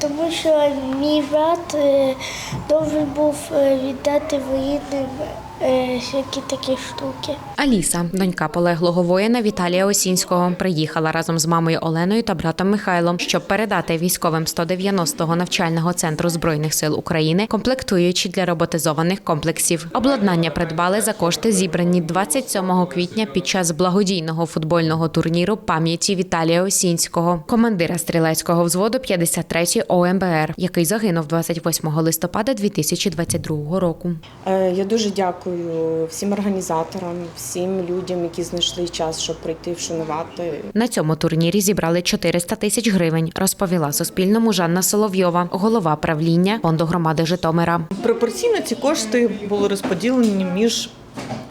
тому що мій брат е, должен був е, віддати воїнним всякі такі штуки. Аліса, донька полеглого воїна Віталія Осінського, приїхала разом з мамою Оленою та братом Михайлом, щоб передати військовим 190-го навчального центру збройних сил України комплектуючі для роботизованих комплексів. Обладнання придбали за кошти, зібрані 27 квітня під час благодійного футбольного турніру пам'яті Віталія Осінського, командира стрілецького взводу 53-ї ОМБР, який загинув 28 листопада 2022 року. Е, Я дуже дякую всім організаторам, всім людям, які знайшли час, щоб прийти вшанувати. На цьому турнірі зібрали 400 тисяч гривень, розповіла Суспільному Жанна Соловйова, голова правління фонду громади Житомира. Пропорційно ці кошти були розподілені між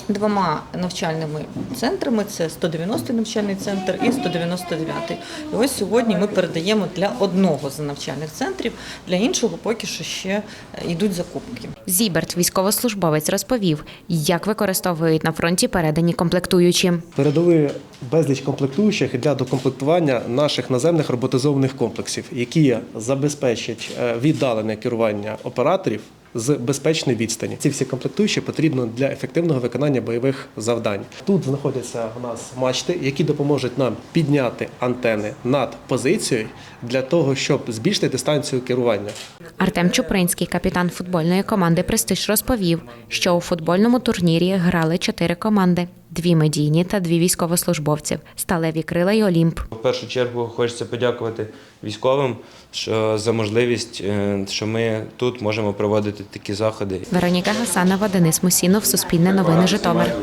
двома навчальними центрами: це 190-й навчальний центр і 199-й. І ось сьогодні ми передаємо для одного з навчальних центрів, для іншого поки що ще е, йдуть закупки. Зіберт, військовослужбовець, розповів, як використовують на фронті передані комплектуючі. Передали безліч комплектуючих для докомплектування наших наземних роботизованих комплексів, які забезпечать е, віддалене керування операторів з безпечної відстані. Ці всі комплектуючі потрібно для ефективного виконання бойових завдань. Тут знаходяться у нас мачти, які допоможуть нам підняти антени над позицією для того, щоб збільшити дистанцію керування. Артем Чупринський, капітан футбольної команди Престиж, розповів, що у футбольному турнірі грали чотири команди: дві медійні та дві військовослужбовців сталеві крила й Олімп. В першу чергу хочеться подякувати військовим що за можливість, е, що ми тут можемо проводити такі заходи. Вероніка Гасанова, Денис Мусінов, Суспільне новини Житомир.